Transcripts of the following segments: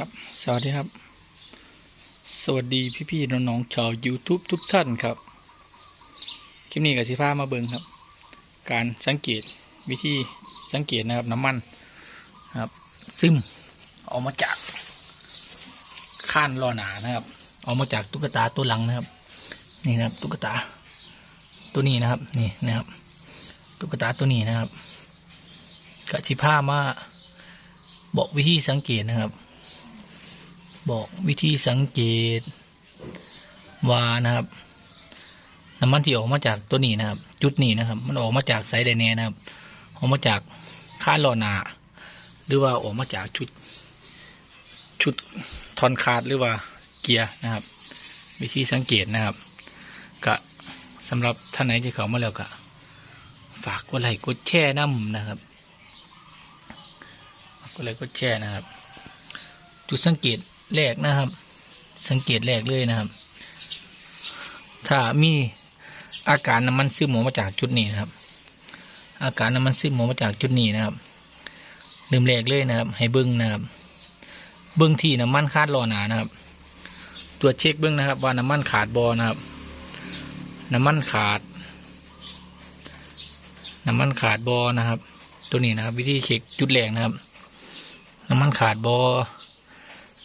ครับ สวัสดีครับ สวัสดีพี่ๆน้องๆชาว YouTube ทุกท่านครับ คลิปนี้กับสิฟ้ามาเบิงครับ การสังเกตวิธีสังเกตนะครับน้ำมันครับ ซึมออกมาจากข้านล้อหนานะครับออกมาจากตุ๊กตาตัวหลังนะครับ นี่นะครับตุ๊กตาตัวนี้นะครับนี่นะครับ ตุ๊กตาตัวนี้นะครับกับสิผ้ามาบอกวิธีสังเกตนะครับ บอกวิธีสังเกตว่านะครับน้ำมันที่ออกมาจากตัวนี้นะครับ จุดนี้นะครับ มันออกมาจากไซไดแนนะครับ ออกมาจากค่าลอนาหรือว่าออกมาจากชุด ชุดทอนคาดหรือว่าเกียร์นะครับ วิธีสังเกตนะครับก็สำหรับท่านไหนที่เขามาแล้วก็ฝากกดไลค์กดแชร์น้ำนะครับกกดไลค์กดแชร์นะครับ จุดสังเกต แรกนะครับ สังเกตแรกเลยนะครับ ถ้ามีอาการน้ำมันซึมออกมาจากจุดนี้นะครับ อาการน้ำมันซึมออกมาจากจุดนี้นะครับเริ่มแรกเลยนะครับ ให้เบิ้งนะครับ เบิ้งที่น้ำมันคาดรอหนานะครับ ตรวจเช็คเบิ้งนะครับ ว่าน้ำมันขาดบอนะครับ น้ำมันขาด น้ำมันขาดบอนะครับ ตัวนี้นะครับ วิธีเช็คจุดแรกนะครับ น้ำมันขาดบอ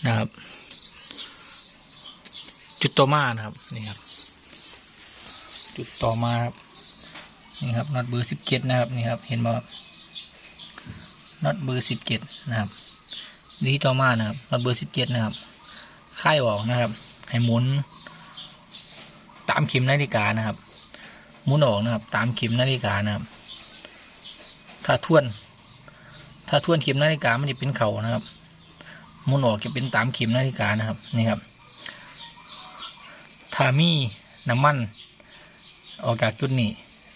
นะครับ จุดต่อมานะครับนี่ครับ จุดต่อมาครับนี่ครับน็อตเบอร์สิบเจ็ดนะครับนี่ครับเห็นไหมครับน็อตเบอร์สิบเจ็ดนะครับนี่ต่อมานะครับน็อตเบอร์สิบเจ็ดนะครับค่ายออกนะครับ ให้หมุน ตามเข็มนาฬิกานะครับหมุนออกนะครับ ตามเข็มนาฬิกานะครับ ถ้าท่วน ถ้าท่วนเข็มนาฬิกามันจะเป็นเข่านะครับ มุนออกจะเป็นตามเข็มนาฬิกานะครับนี่ครับถ้ามีน้ำมันออกจากจุดนี้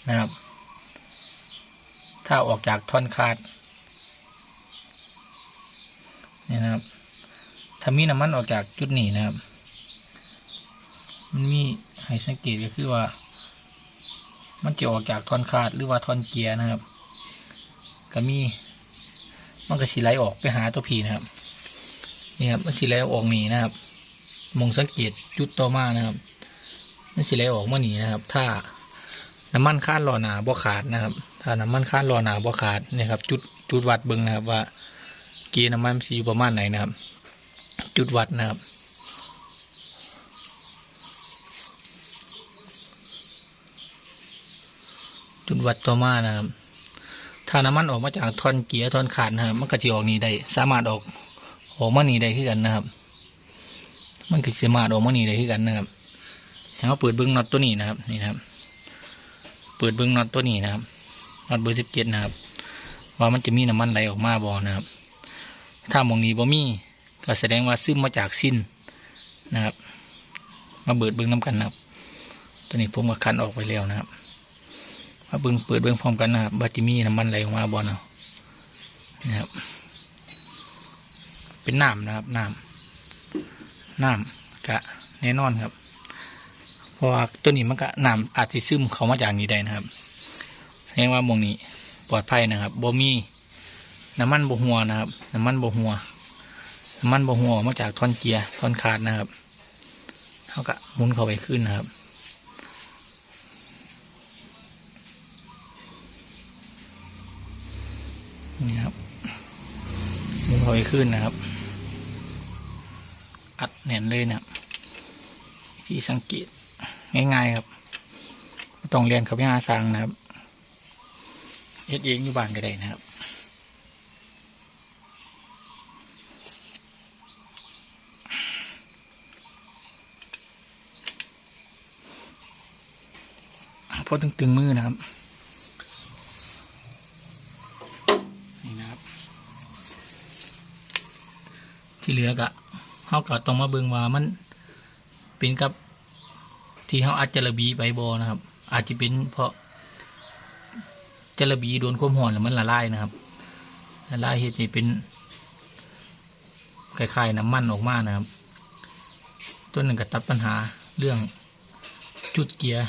นะครับ ถ้าออกจากท่อนคาดนี่นะครับ ถ้ามีน้ำมันออกจากจุดนี้นะครับ มันมีให้สังเกตก็คือว่า มันจะออกจากท่อนคาดหรือว่าท่อนเกียร์นะครับ ก็มีมันก็สีไหลออกไปหาตัวผีนะครับ นี่ครับมันสีไหลออกหนีนะครับมองสังเกตจุดต่อมานะครับมันสีไหลออกมาหนีนะครับ ถ้าน้ำมันค้านรอหนาบ่ขาดนะครับ ถ้าน้ำมันค้านรอหนาบ่ขาดนี่ครับ จุดจุดวัดเบิ้งนะครับว่าเกียร์น้ำมันสีอยู่ประมาณไหนนะครับ จุดวัดนะครับจุดวัดต่อมานะครับ ถ้าน้ำมันออกมาจากท่อนเกียร์ท่อนขาดนะครับมันก็จะออกนี้ได้ สามารถออก ออกมานีได้ที่กันนะครับ มันก็สมารถออกมานีได้ที่กันนะครับเราเปิดเบิ้งน็อตตัวนี้นะครับนี่นะครับ เปิดเบิ้งน็อตตัวนี้นะครับน็อตเบอร์สิบเจ็ดนะครับ ว่ามันจะมีน้ำมันไหลออกมาบ่นะครับ ถ้ามองนี้บ่มีก็แสดงว่าซึมมาจากสิ้นนะครับ มาเบิดเบิ้งน้ำกันนะครับ ตัวนี้ผมก็คันออกไปแล้วนะครับมาเบิ้งเปิดเบิ้งพร้อมกันนะครับว่าจะมีน้ำมันไหลออกมาบ่เนะนะครับ เป็นน้ำนะครับน้ำน้ำกะแน่นอนครับ เพราะว่าตัวนี้มันก็น้ำอาจจะซึมเขามาจากนี้ได้นะครับแสดงว่ามองนี้ปลอดภัยนะครับบ่มีน้ำมันบ่หัวนะครับ น้ำมันบ่หัวน้ำมันบ่หัวมาจากท่อนเกียร์ท่อนขาดนะครับเขาก็หมุนเข้าไปขึ้นนะครับ ขึ้นนะครับ อัดแน่นเลยนะครับวิธีสังเกตง่ายๆครับต้องเรียนขาไปหาสังนะครับเฮ็ดเองอยู่บ้านก็ได้นะครับเพราะตึงๆมือนะครับ ที่เหลือก็เขาก็ต้องมาเบิ่งว่ามันเป็นกับที่เขาอัดจะระบีไปบอนะครับ อาจจะเป็นเพราะจะระบีโดนความร้อนแล้วมันละลายนะครับละลายเหตุให้เป็นคล้ายๆน้ำมันออกมานะครับ ตัวหนึ่งก็ตัดปัญหาเรื่องจุดเกียร์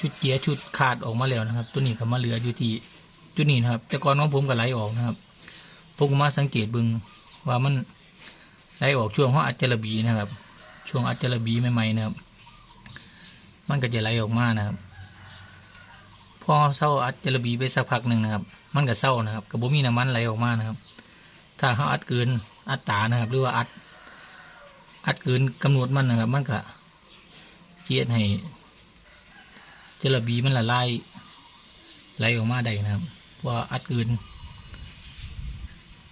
จุดเกียร์ชุดขาดออกมาแล้วนะครับ ตัวนี้ก็มาเหลืออยู่ที่จุดนี้นะครับ แต่ก่อนน้องผมก็ไหลออกนะครับผมก็มาสังเกตเบึงว่ามัน ไหลออกช่วงห้องอัจจระบีนะครับ ช่วงอัจจระบีใหม่ๆนะครับ มันก็จะไหลออกมานะครับ พอเศร้าอัดจระบีไปสักพักหนึ่งนะครับ มันก็เศร้านะครับกับบ่มีน้ำมันไหลออกมานะครับ ถ้าเขาอัดเกินอัดตานะครับ หรือว่าอัด อัดเกินกำหนดมันนะครับ มันก็เจียดให้จระบีมันละลายไหลออกมาได้นะครับว่าอัดเกิน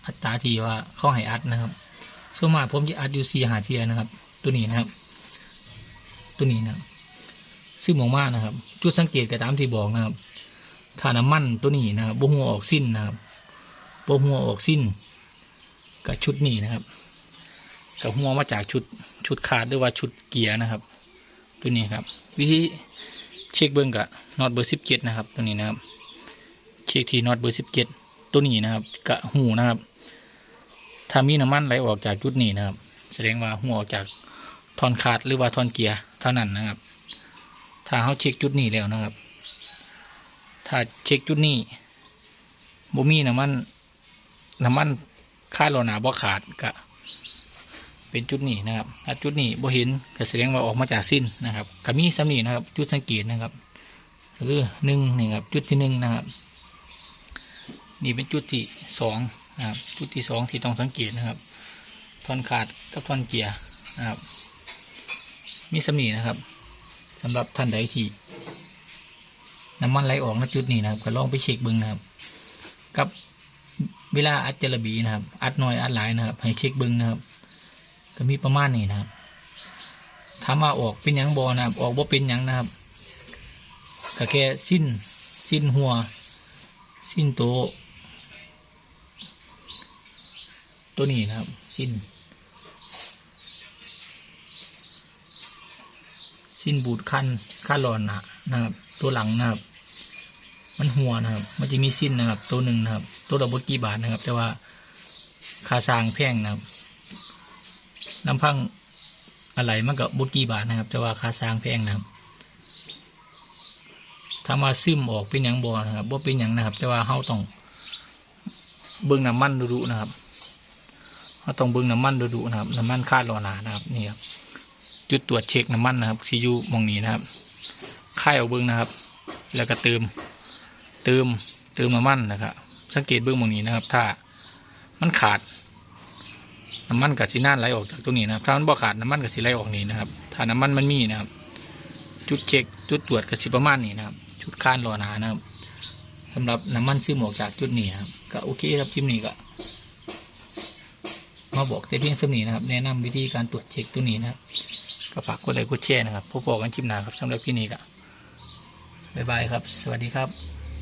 อัตราที่ว่าเขาให้อัดนะครับ ส่วนมาผมจะอัดอยู่สี่หาเทียนะครับ ตัวนี้นะครับ ตัวนี้นะครับซึ่งมองมากนะครับ จุดสังเกตก็ตามที่บอกนะครับถ้าน้ำมันตัวนี้นะครับบ่หัวออกสิ้นนะครับบ่หัวออกสิ้นกับชุดนี้นะครับ กับหัวมาจากชุดชุดขาดหรือว่าชุดเกียร์นะครับ ตัวนี้ครับ วิธีเช็คเบิ้งกับน็อตเบอร์สิบเจ็ดนะครับ ตัวนี้นะครับ เช็คที่น็อตเบอร์สิบเจ็ดตัวนี้นะครับกับหูนะครับ ถ้ามีน้ำมันไหลออกจากจุดนี้นะครับ แสดงว่าหัวออกจากทอนขาดหรือว่าทอนเกียร์เท่านั้นนะครับ ถ้าเขาเช็คจุดนี้แล้วนะครับ ถ้าเช็คจุดนี้บ่มีน้ำมันน้ำมันค่าโลนาบ่ขาดก็เป็นจุดนี้นะครับถ้าจุดนี้บ่เห็นก็แสดงว่าออกมาจากสิ้นนะครับก็มีสำนีนะครับ จุดสังเกตนะครับคือหนึ่งนี่ครับจุดที่หนึ่งนะครับ นี่เป็นจุดที่สอง นะครับจุดที่สองที่ต้องสังเกตนะครับทอนขาดกับทอนเกียร์นะครับ มีสำนีนะครับสำหรับท่านใดที่น้ำมันไหลออกณจุดนี้นะครับก็ลองไปเช็คเบิ้งนะครับ กับเวลาอัดเจลบีนะครับ อัดน้อยอัดหลายนะครับ ให้เช็คเบิ้งนะครับ ก็มีประมาณนี้นะครับถามว่าออกเป็นยังบอนะครับ ออกบ่เป็นยังนะครับก็แค่สิ้นสิ้นหัว สิ้นโตว ตัวนี้นะครับ สิ้น สิ้นบูดคันค่าหลอนนะนะครับ ตัวหลังนะครับ มันหัวนะครับ มันจะมีสิ้นนะครับ ตัวหนึ่งนะครับ ตัวละบกี่บาทนะครับ แต่ว่าค่าสร้างแพงนะครับน้ำพังอะไรมันก็บกี่บาทนะครับ แต่ว่าค่าสร้างแพงนะครับถ้ามาซึมออกเป็นอย่างบอนะครับบ่เป็นอย่างนะครับ แต่ว่าเขาต้องเบิ้งน้ำมันดูๆนะครับ เขาต้องเบิ้งน้ำมันดูๆนะครับ น้ำมันคาดรอหนานะครับนี่ครับจุดตรวจเช็คน้ำมันนะครับที่อยู่มองนี้นะครับค่ายเอาเบิ้งนะครับ แล้วก็เติม เติมเติมน้ำมันนะครับสังเกตเบิ้งมองนี้นะครับ ถ้ามันขาดน้ำมันกับสีน่านไหลออกจากตรงนี้นะครับ ถ้ามันบ่ขาดน้ำมันกับสีไหลออกนี้นะครับ ถ้าน้ำมันมันมีนะครับ จุดเช็คจุดตรวจกับสีประมาณนี้นะครับชุดค้านรอหนานะครับสำหรับน้ำมันซึมออกจากจุดนี้นะครับก็โอเคครับคลิปนี้ก็ มาบอกแต่เพียงสำนีนะครับ แนะนำวิธีการตรวจเช็คตัวนี้นะครับ ก็ฝากกดไลค์กดแชร์นะครับพบกันคลิปหน้าครับสำหรับพี่นี้ก็บ๊ายบายครับ สวัสดีครับ